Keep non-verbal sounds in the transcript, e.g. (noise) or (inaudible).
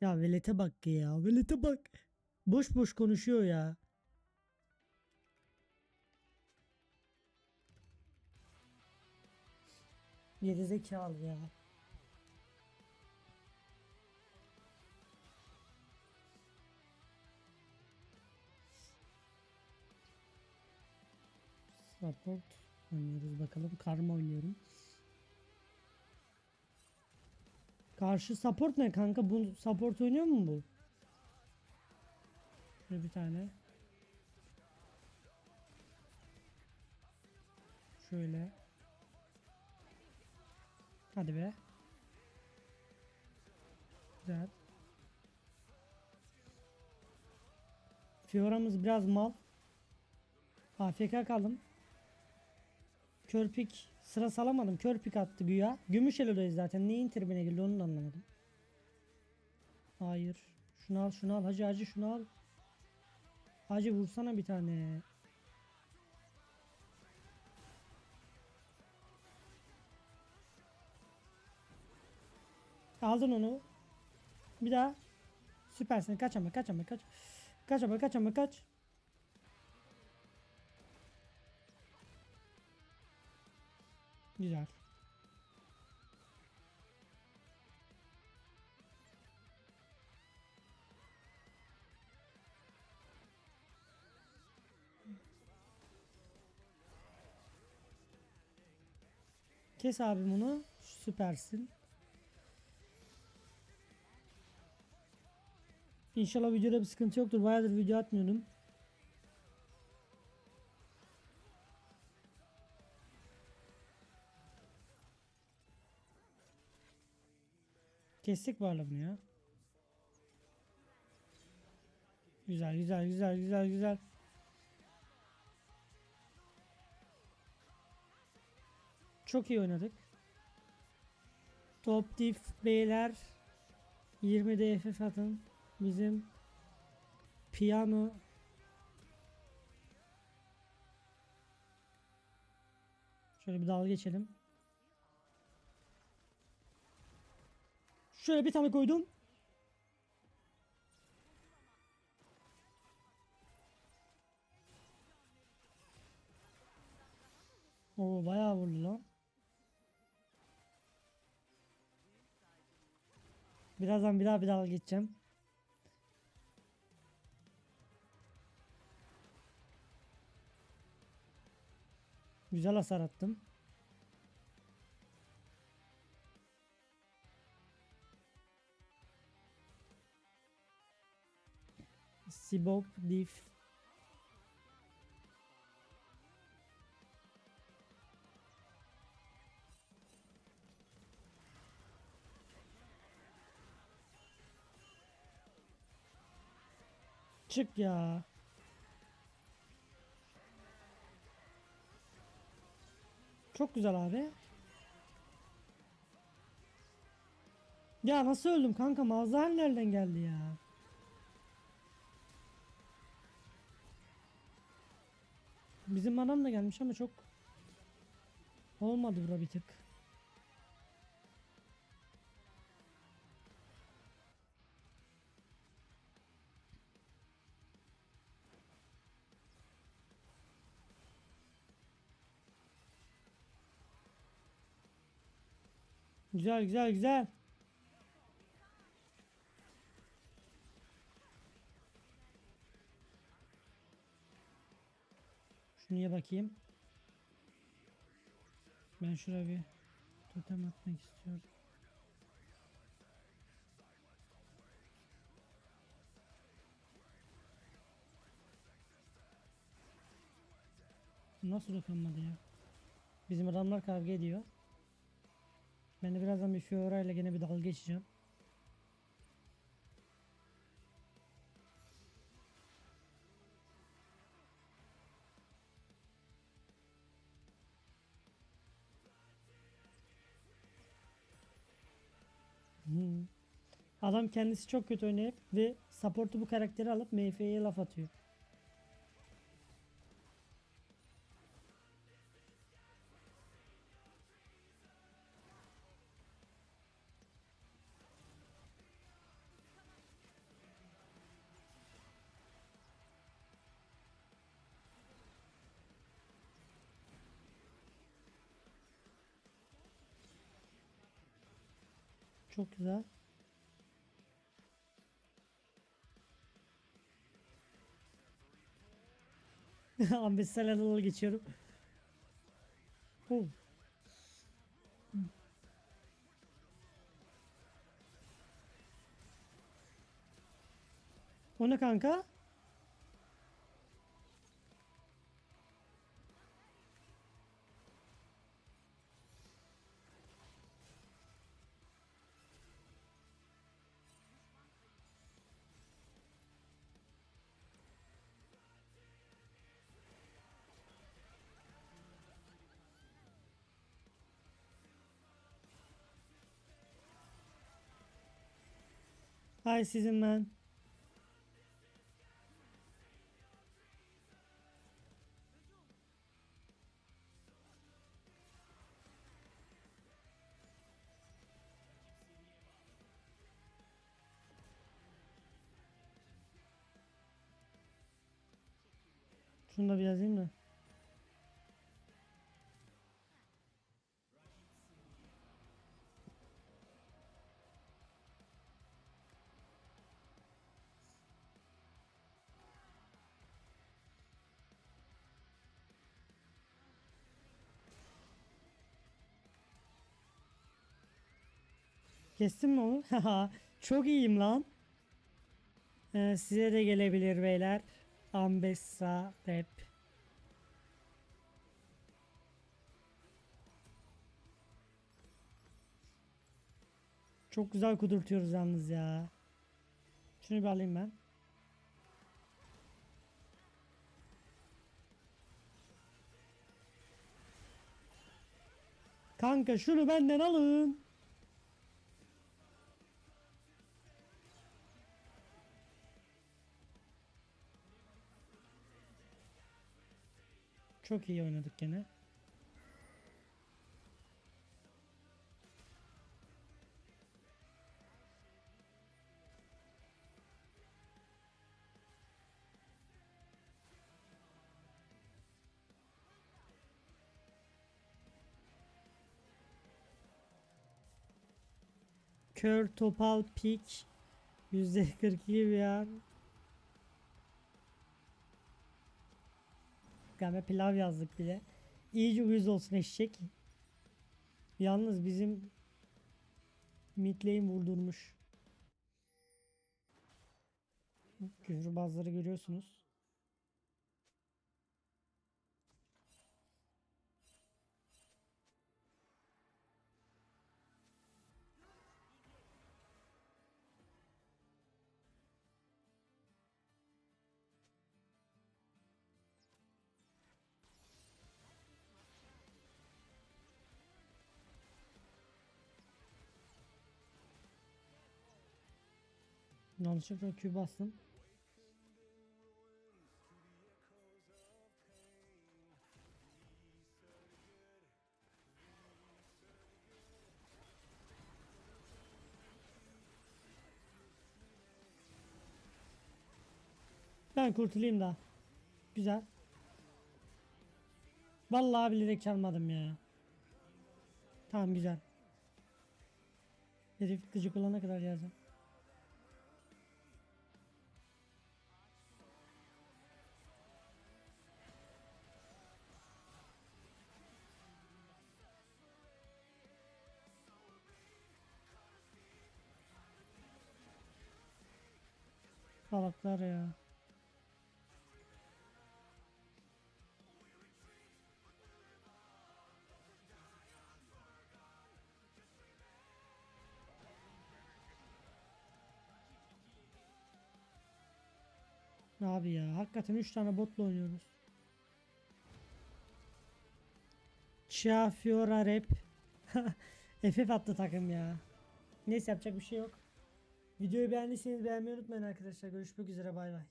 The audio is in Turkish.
Ya velete bak ya. Velete bak. Boş boş konuşuyor ya. Gerizekalı ya. Support oynuyoruz bakalım. Karma oynuyorum. Karşı support ne kanka? Bu support oynuyor mu bu? Şöyle bir tane. Şöyle. Hadi be. Güzel. Fiora'mız biraz mal. AFK kaldım. Körpik sıra salamadım. Körpik attı güya. Gümüş elodayız zaten. Neyin tribine girdi onu da anlamadım. Hayır. Şunu al şunu al. Hacı hacı şunu al. Hacı vursana bir tane. Aldın onu. Bir daha. Süpersin. Kaç ama kaç ama kaç. Kaç ama kaç ama kaç. Güzel. Kes abi bunu. Süpersin. İnşallah videoda bir sıkıntı yoktur. Bayağıdır video atmıyorum. Kestik varla bunu ya. Güzel güzel güzel güzel güzel. Çok iyi oynadık. Top diff beyler 20 DFF atın. Bizim piyano Şöyle bir dalga geçelim. Şöyle bir tane koydum. Oo bayağı vurdu lan. Birazdan bir daha bir dalga geçeceğim. Güzel hasar attım. Sibop Diff Çık ya. Çok güzel abi. Ya nasıl öldüm kanka? Malzahar nereden geldi ya? Bizim adam da gelmiş ama çok olmadı bura bir tık. Güzel güzel güzel. Şuraya bakayım. Ben şuraya bir totem atmak istiyorum. Nasıl dokunmadı ya? Bizim adamlar kavga ediyor. Ben de birazdan bir Fiora ile gene bir dalga geçeceğim. Adam kendisi çok kötü oynayıp ve support'u bu karakteri alıp MF'ye laf atıyor. Çok güzel. (laughs) Ambessal'a doğru geçiyorum. Oh. O ne kanka? Hi sizin man. Şunu da bir yazayım da. Kestin mi onu? (laughs) Çok iyiyim lan. Ee, size de gelebilir beyler. Ambessa rap. Çok güzel kudurtuyoruz yalnız ya. Şunu bir alayım ben. Kanka şunu benden alın. Çok iyi oynadık gene. Kör topal pik %42 bir an. Galiba pilav yazdık bile. İyice uyuz olsun eşek. Yalnız bizim midlane vurdurmuş. Küfürbazları görüyorsunuz. Yanlışlıkla Q bastım. Ben kurtulayım da. Güzel. Vallahi bilerek çalmadım ya. Tamam güzel. Herif gıcık olana kadar yazacağım. Salaklar ya. Abi ya hakikaten 3 tane botla oynuyoruz. Chia Fiora Rap. (laughs) FF attı takım ya. Neyse yapacak bir şey yok. Videoyu beğendiyseniz beğenmeyi unutmayın arkadaşlar. Görüşmek üzere bay bay.